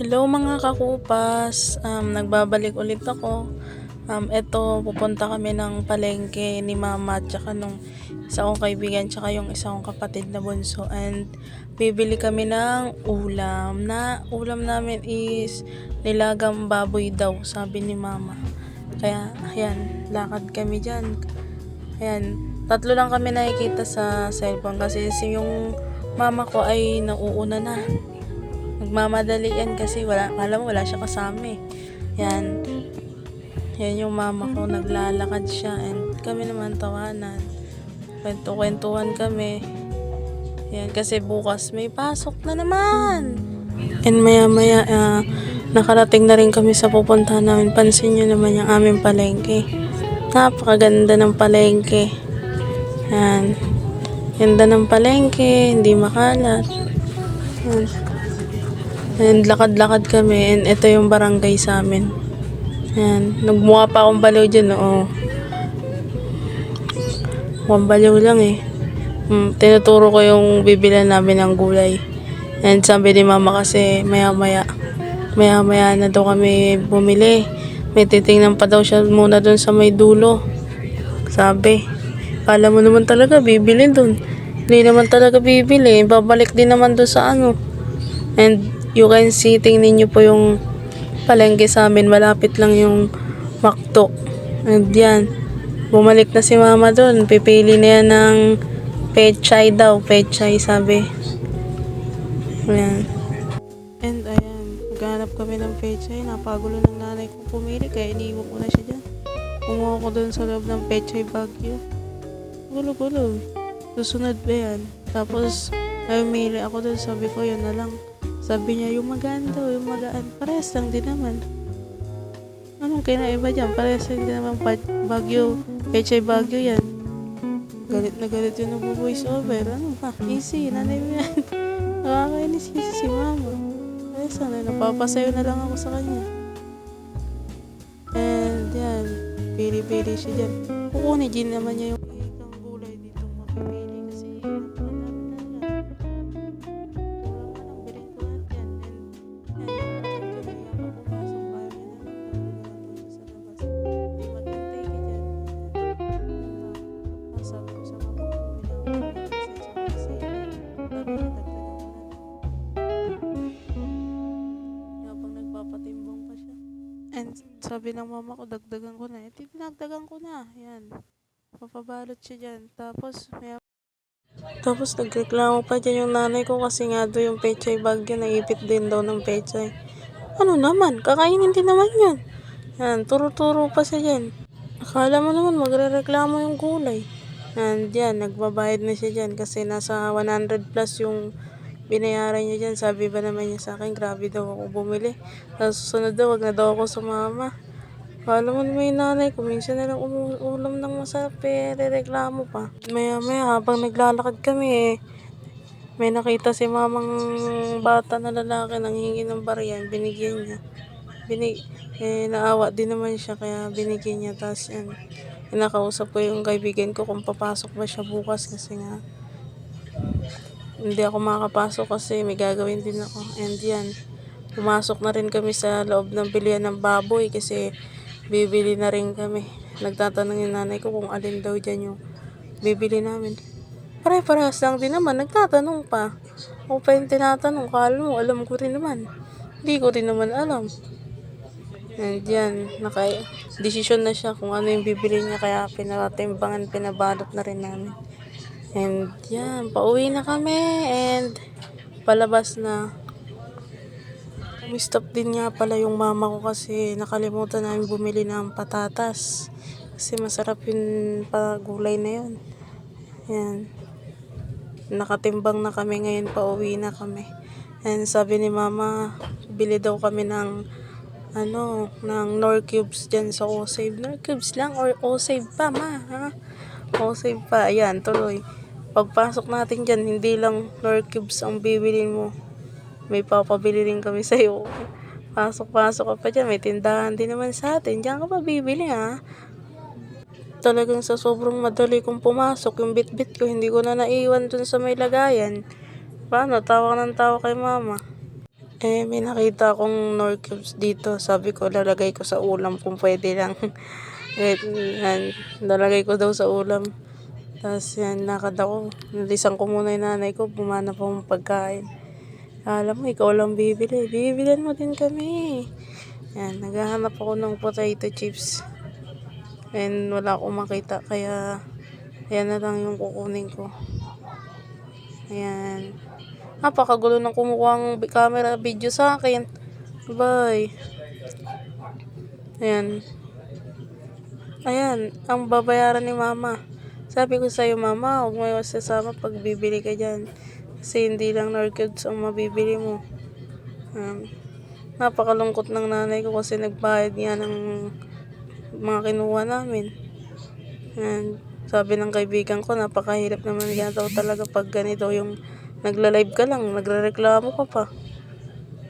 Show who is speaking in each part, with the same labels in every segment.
Speaker 1: Hello mga kakupas, um, nagbabalik ulit ako. Um, eto, pupunta kami ng palengke ni mama at saka nung isa kong kaibigan tsaka yung isa kong kapatid na bunso. And bibili kami ng ulam. Na ulam namin is nilagang baboy daw sabi ni mama. Kaya ayan lakad kami dyan. Ayan tatlo lang kami nakikita sa cellphone kasi si yung mama ko ay nauuna na Nagmamadali kasi wala, alam mo wala siya kasama eh. Yan. Yan yung mama ko, naglalakad siya and kami naman tawanan. Kwento-kwentuhan kami. Yan, kasi bukas may pasok na naman. And maya-maya, ah, nakarating na rin kami sa pupuntahan namin. Pansin nyo naman yung aming palengke. Napakaganda ng palengke. Yan. Ganda ng palengke, hindi makalat. Yan. And lakad-lakad kami and ito yung barangay sa amin. Yan. Nagmukha pa akong baliw dyan, oo. Mukhang baliw lang eh. Hmm, tinuturo ko yung bibilan namin ng gulay. And sabi ni mama kasi maya-maya, maya-maya na daw kami bumili. May titingnan pa daw siya muna dun sa may dulo. Sabi, kala mo naman talaga bibili dun. Hindi naman talaga bibili. Babalik din naman dun sa ano. And you can see, tingnan nyo po yung palengke sa amin. Malapit lang yung makto. And yan. Bumalik na si mama doon. Pipili na yan ng pechay daw. Pechay sabi. Ayan. And ayan. Maghanap kami ng pechay. Napagulo ng nanay ko pumili. Kaya iniwan ko na siya dyan. Kumuha ko doon sa loob ng pechay bagyo. Gulo-gulo. Susunod ba yan? Tapos, ay umili ako doon. Sabi ko, yun na lang. Sabi niya, yung magaan daw, yung magaan. Parehas lang din naman. Anong kinaiba dyan? Parehas lang din naman bagyo. Pechay bagyo yan. Galit na galit yung nag-voice over. Ano ba? Easy, nanay mo yan. Nakakainis easy si mama. Parehas lang din. Napapasayo na lang ako sa kanya. And yan, pili-pili siya dyan. Kukunin din naman niya yung And sabi ng mama ko, dagdagan ko na. Eh, dinagdagan ko na. Yan. Papabalot siya dyan. Tapos, may tapos nagreklamo pa dyan yung nanay ko kasi nga doon yung pechay bagyo naipit din daw ng pechay. Ano naman? Kakainin din naman yun. Yan, turo-turo pa siya dyan. Akala mo naman magre-reklamo yung gulay. And yan, nagbabayad na siya dyan kasi nasa 100 plus yung binayaran niya dyan. Sabi ba naman niya sa akin, grabe daw ako bumili. Sa susunod daw, wag na daw ako sumama. Akala mo naman yung nanay ko, minsan na lang umuulam ng masarap eh, reklamo pa. Maya maya, habang naglalakad kami eh, may nakita si mamang bata na lalaki nang hingi ng bariyan, binigyan niya. Binig, eh, naawa din naman siya, kaya binigyan niya. Tapos yan, nakausap ko yung kaibigan ko kung papasok ba siya bukas kasi nga, hindi ako makakapasok kasi may gagawin din ako. And yan, pumasok na rin kami sa loob ng bilihan ng baboy kasi bibili na rin kami. Nagtatanong yung nanay ko kung alin daw dyan yung bibili namin. Pare-parehas lang din naman, nagtatanong pa. Ako pa yung tinatanong, kala mo, alam ko rin naman. Hindi ko rin naman alam. And yan, naka desisyon na siya kung ano yung bibili niya kaya pinatimbangan, pinabalot na rin namin. And yan, pauwi na kami and palabas na. Umistop din nga pala yung mama ko kasi nakalimutan namin bumili ng patatas. Kasi masarap yung pagulay na yun. Yan. Nakatimbang na kami ngayon, pauwi na kami. And sabi ni mama, bili daw kami ng ano, ng Nor Cubes dyan sa O-Save. Nor Cubes lang or O-Save pa, ma, ha? O-Save pa, ayan, tuloy. Pagpasok natin dyan, hindi lang Nor Cubes ang bibilin mo. May papabili rin kami sa'yo. Pasok-pasok ka pa dyan, may tindahan din naman sa atin. Diyan ka pa bibili, ha? Talagang sa sobrang madali kong pumasok, yung bit-bit ko, hindi ko na naiwan dun sa may lagayan. Paano? Tawa ng tawa kay mama. Eh, may nakita akong nor cubes dito. Sabi ko, lalagay ko sa ulam kung pwede lang. yan, lalagay ko daw sa ulam. Tapos yan, lakad ako. Nalisan ko muna yung nanay ko. Bumana pa akong pagkain. Alam mo, ikaw lang bibili. Bibilan mo din kami. Yan, naghahanap ako ng potato chips. And wala akong makita. Kaya, yan na lang yung kukunin ko. Ayan. Napakagulo ng kumukuha ng camera video sa akin. Bye. Ayan. Ayan, ang babayaran ni mama. Sabi ko sa'yo, mama, huwag mo yung sasama pag bibili ka dyan. Kasi hindi lang Norcubes ang mabibili mo. Um, napakalungkot ng nanay ko kasi nagbayad niya ng mga kinuha namin. And sabi ng kaibigan ko, napakahirap naman yan daw talaga pag ganito yung nagla-live ka lang, nagre-reklamo ka pa.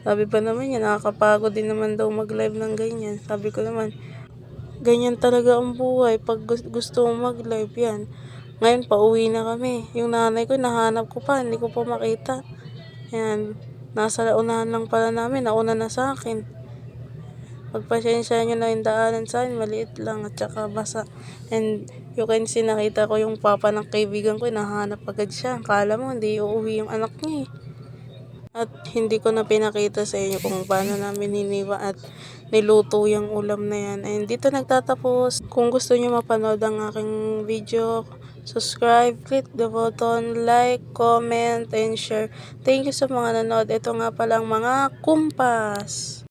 Speaker 1: Sabi pa naman niya, nakakapagod din naman daw mag-live ng ganyan. Sabi ko naman, ganyan talaga ang buhay. Pag gus- gusto mong mag-live yan. Ngayon, pauwi na kami. Yung nanay ko, nahanap ko pa, hindi ko pa makita. Yan, nasa unahan lang pala namin, nauna na sa akin. Pagpasensya nyo na yung daanan sa akin, maliit lang at saka basa. And you can see, nakita ko yung papa ng kaibigan ko, nahanap agad siya. Kala mo, hindi uuwi yung anak niya eh. At hindi ko na pinakita sa inyo kung paano namin hiniwa at niluto yung ulam na yan. And dito nagtatapos. Kung gusto nyo mapanood ang aking video, subscribe, click the button, like, comment, and share. Thank you sa mga nanood. Ito nga palang mga kumpas.